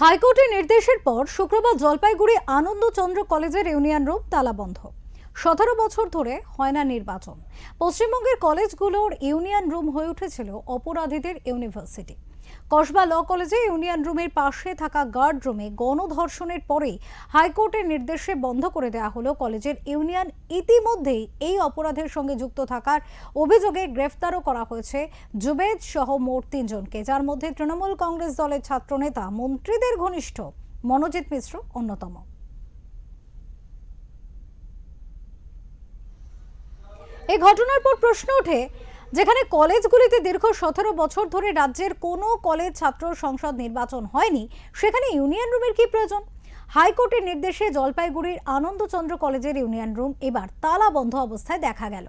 হাইকোর্টের নির্দেশের পর শুক্রবার জলপাইগুড়ি আনন্দচন্দ্র কলেজের ইউনিয়ন রুম তালাবন্ধ। সতেরো বছর ধরে হয় না নির্বাচন। পশ্চিমবঙ্গের কলেজগুলোর ইউনিয়ন রুম হয়ে উঠেছিল অপরাধীদের ইউনিভার্সিটি। কসবা ল কলেজে ইউনিয়ন রুমের পাশে থাকা গার্ড রুমে গণধর্ষণের পরে হাইকোর্টের নির্দেশে বন্ধ করে দেওয়া হলো কলেজের ইউনিয়ন। ইতিমধ্যেই এই অপরাধের সঙ্গে যুক্ত থাকার অভিযোগে গ্রেফতারও করা হয়েছে জুবেদ সহ মোট তিনজনকে, যার মধ্যে তৃণমূল কংগ্রেস দলের ছাত্রনেতা, মন্ত্রীদের ঘনিষ্ঠ মনোজিৎ মিশ্র অন্যতম। এই ঘটনার পর প্রশ্ন ওঠে যেখানে কলেজগুলিতে দীর্ঘ সতেরো বছর ধরে রাজ্যের কোনো কলেজ ছাত্র সংসদ নির্বাচন হয়নি, সেখানে ইউনিয়ন রুমের কি প্রয়োজন? হাইকোর্টের নির্দেশে জলপাইগুড়ির আনন্দচন্দ্র কলেজের ইউনিয়ন রুম এবার তালা বন্ধ অবস্থায় দেখা গেল।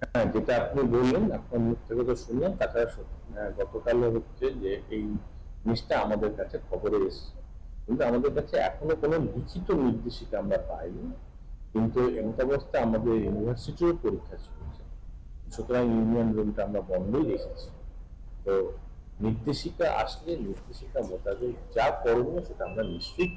হ্যাঁ যেটা আপনি বললেন, আপনার মুখ থেকে তো শুনলাম, তাছাড়া গতকাল হচ্ছে যে এই জিনিসটা আমাদের কাছে খবরে এসছে। কিন্তু আমাদের কাছে এখনও কোনো লিখিত নির্দেশিকা আমরা পাইনি। কিন্তু এমত অবস্থা আমাদের ইউনিভার্সিটিও পরীক্ষা চলছে। সুতরাং ইউনিয়ন রুমটা আমরা বন্ধই রেখেছি। তো নির্দেশিকা আসলে নির্দেশিকা মোতাবেক যা করণীয় সেটা আমরা নিশ্চয়ই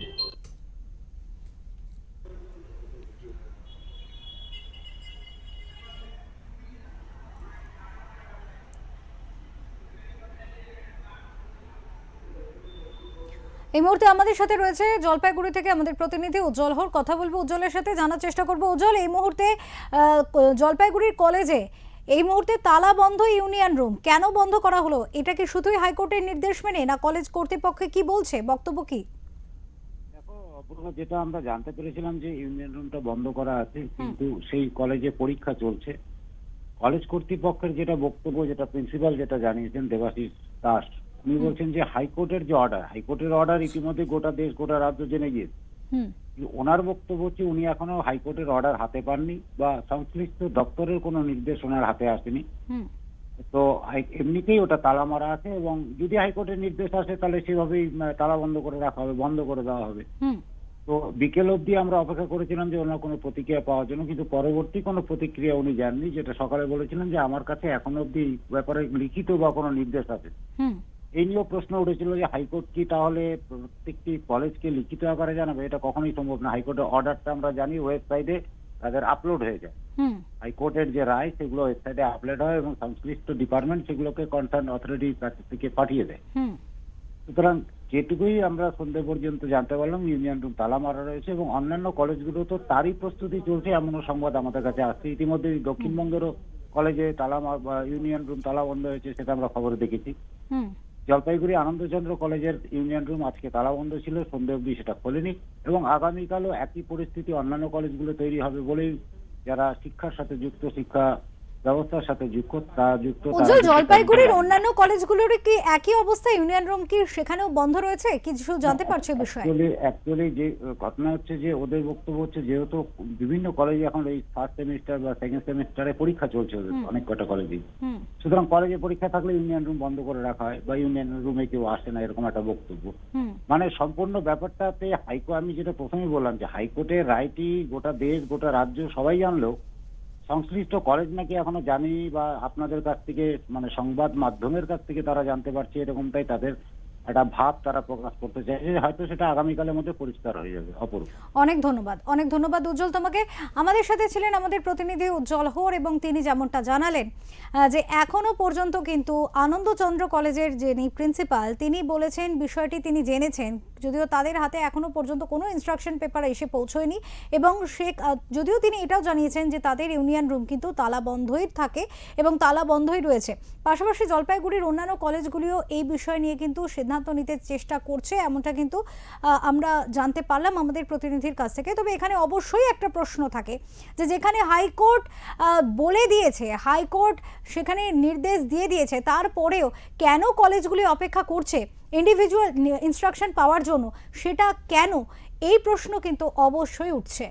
এই মুহূর্তে আমাদের সাথে রয়েছে জলপাইগুড়ি থেকে আমাদের প্রতিনিধি উজ্জ্বল হর কথা বলব উজ্জ্বলের সাথে জানার চেষ্টা করব। উজ্জ্বল এই মুহূর্তে জলপাইগুড়ির কলেজে এই মুহূর্তে তালা বন্ধ ইউনিয়ন রুম। কেন বন্ধ করা হলো? এটা কি শুধুই হাইকোর্টের নির্দেশ মেনে না কলেজ কর্তৃপক্ষ কি বলছে? বক্তব্য কি? দেখো যেটা আমরা জানতে পেরেছিলাম যে ইউনিয়ন রুমটা বন্ধ করা আছে কিন্তু সেই কলেজে পরীক্ষা চলছে। কলেজ কর্তৃপক্ষের যেটা বক্তব্য যেটা প্রিন্সিপাল যেটা জানিয়েছেন দেবাশিস দাস উনি বলছেন যে হাইকোর্টের যে অর্ডার হাইকোর্টের অর্ডার ইতিমধ্যে গোটা দেশ গোটা রাজ্য জেনে গিয়েছে। ওনার বক্তব্য হচ্ছে উনি এখনও হাইকোর্টের অর্ডার হাতে পাননি বা সংশ্লিষ্ট দপ্তরের কোনো নির্দেশ ওনার হাতে আসেনি। তো এমনিতেই ওটা তালা মারা আছে এবং যদি হাইকোর্টের নির্দেশ আসে তাহলে সেভাবেই তালা বন্ধ করে রাখা হবে বন্ধ করে দেওয়া হবে। হুম। তো বিকেল অবধি আমরা অপেক্ষা করেছিলাম যে ওনার কোনো প্রতিক্রিয়া পাওয়ার জন্য কিন্তু পরবর্তী কোনো প্রতিক্রিয়া উনি জাননি যেটা সকালে বলেছিলেন যে আমার কাছে এখন অবধি এই ব্যাপারে লিখিত বা কোনো নির্দেশ আছে। এই নিয়েও প্রশ্ন উঠেছিল যে হাইকোর্ট কি তাহলে প্রত্যেকটি কলেজকে লিখিত আকারে জানাবে? এটা কখনোই সম্ভব না। হাইকোর্টের অর্ডারটা আমরা জানি ওয়েবসাইটে তাদের আপলোড হয়ে যায়। হাইকোর্টের যে রায় সেগুলো ওয়েবসাইটে আপলোড হয় এবং সংশ্লিষ্ট ডিপার্টমেন্ট সেগুলোকে কনসার্ন অথরিটির কাছ থেকে পাঠিয়ে দেয়। সুতরাং যেটুকুই আমরা সন্ধ্যে পর্যন্ত জানতে পারলাম ইউনিয়ন রুম তালা মারা রয়েছে এবং অন্যান্য কলেজগুলো তো তারই প্রস্তুতি চলছে এমনও সংবাদ আমাদের কাছে আসছে। ইতিমধ্যে দক্ষিণবঙ্গেরও কলেজে তালা মার- ইউনিয়ন রুম তালা বন্ধ হয়েছে সেটা আমরা খবরে দেখেছি। জলপাইগুড়ি আনন্দচন্দ্র কলেজের ইউনিয়ন রুম আজকে তালা বন্ধ ছিল সন্ধ্যে অব্দি সেটা খোলেনি এবং আগামীকালও একই পরিস্থিতি অন্যান্য কলেজগুলো তৈরি হবে বলেই যারা শিক্ষার সাথে যুক্ত শিক্ষা ব্যবস্থার সাথে যুক্ত তা যুক্ত উজ্জ্বল জলপাইগুড়ির অন্যান্য কলেজগুলোর কি একই অবস্থা? ইউনিয়ন রুম কি সেখানেও বন্ধ রয়েছে? কিছু জানতে পারছ বিষয়ে? অ্যাকচুয়ালি যে ঘটনা হচ্ছে যে ওদের বক্তব্য হচ্ছে যেহেতু বিভিন্ন কলেজে এখন এই ফার্স্ট সেমিস্টার বা সেকেন্ড সেমিস্টারে পরীক্ষা চলছে ওদের অনেক কটা কলেজে। সুতরাং কলেজে পরীক্ষা থাকলে ইউনিয়ন রুম বন্ধ করে রাখা হয় বা ইউনিয়ন রুমে কেউ আসে না এরকম একটা বক্তব্য। হুম। মানে সম্পূর্ণ ব্যাপারটাতে হাইকোর্ট আমি যেটা প্রথমেই বললাম যে হাইকোর্টের রায়টি গোটা দেশ গোটা রাজ্য সবাই জানলেও সংশ্লিষ্ট কলেজ নাকি এখনও জানি বা আপনাদের কাছ থেকে মানে সংবাদ মাধ্যমের কাছ থেকে তারা জানতে পারছে এরকমটাই তাদের একটা ভাব তারা প্রকাশ করতে চাইছে, হয়তো সেটা আগামীকালের মধ্যে পরিষ্কার হয়ে যাবে অপূর্ব অনেক ধন্যবাদ অনেক ধন্যবাদ উজ্জ্বল তোমাকে। আমাদের সাথে ছিলেন আমাদের প্রতিনিধি উজ্জ্বল হোর এবং তিনি যেমনটা জানালেন যে এখনও পর্যন্ত কিন্তু আনন্দচন্দ্র কলেজের যিনি প্রিন্সিপাল তিনি বলেছেন, বিষয়টি তিনি জেনেছেন যদিও তাদের হাতে এখনও পর্যন্ত কোনো ইনস্ট্রাকশন পেপার এসে পৌঁছয়নি এবং সে যদিও তিনি এটাও জানিয়েছেন যে তাদের ইউনিয়ন রুম কিন্তু তালা বন্ধই থাকে এবং তালা বন্ধই রয়েছে। পাশাপাশি জলপাইগুড়ির অন্যান্য কলেজগুলিও এই বিষয় নিয়ে কিন্তু সিদ্ধান্ত নিতে চেষ্টা করছে, এমনটা কিন্তু আমরা জানতে পারলাম আমাদের প্রতিনিধির কাছ থেকে। তবে এখানে অবশ্যই একটা প্রশ্ন থাকে যে যেখানে হাইকোর্ট বলে দিয়েছে, হাইকোর্ট সেখানে নির্দেশ দিয়ে দিয়েছে, তারপরেও কেন কলেজগুলি অপেক্ষা করছে? ইন্ডিভিজুয়াল ইনস্ট্রাকশন পাওয়ার জন্য সেটা কেন? এই প্রশ্ন কিন্তু অবশ্যই উঠছে।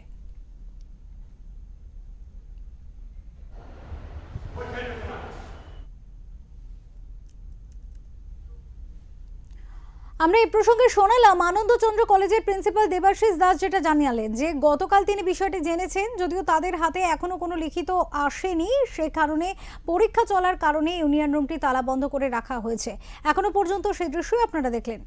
আমরা এই প্রসঙ্গে শোনালাম আনন্দচন্দ্র কলেজের প্রিন্সিপাল দেবাশিস দাস যেটা জানালেন যে গতকাল তিনি বিষয়টি জেনেছেন, যদিও তাদের হাতে এখনও কোনো লিখিত আসেনি। সে কারণে পরীক্ষা চলার কারণে ইউনিয়ন রুমটি তালা বন্ধ করে রাখা হয়েছে। এখনও পর্যন্ত সেই দৃশ্যই আপনারা দেখলেন।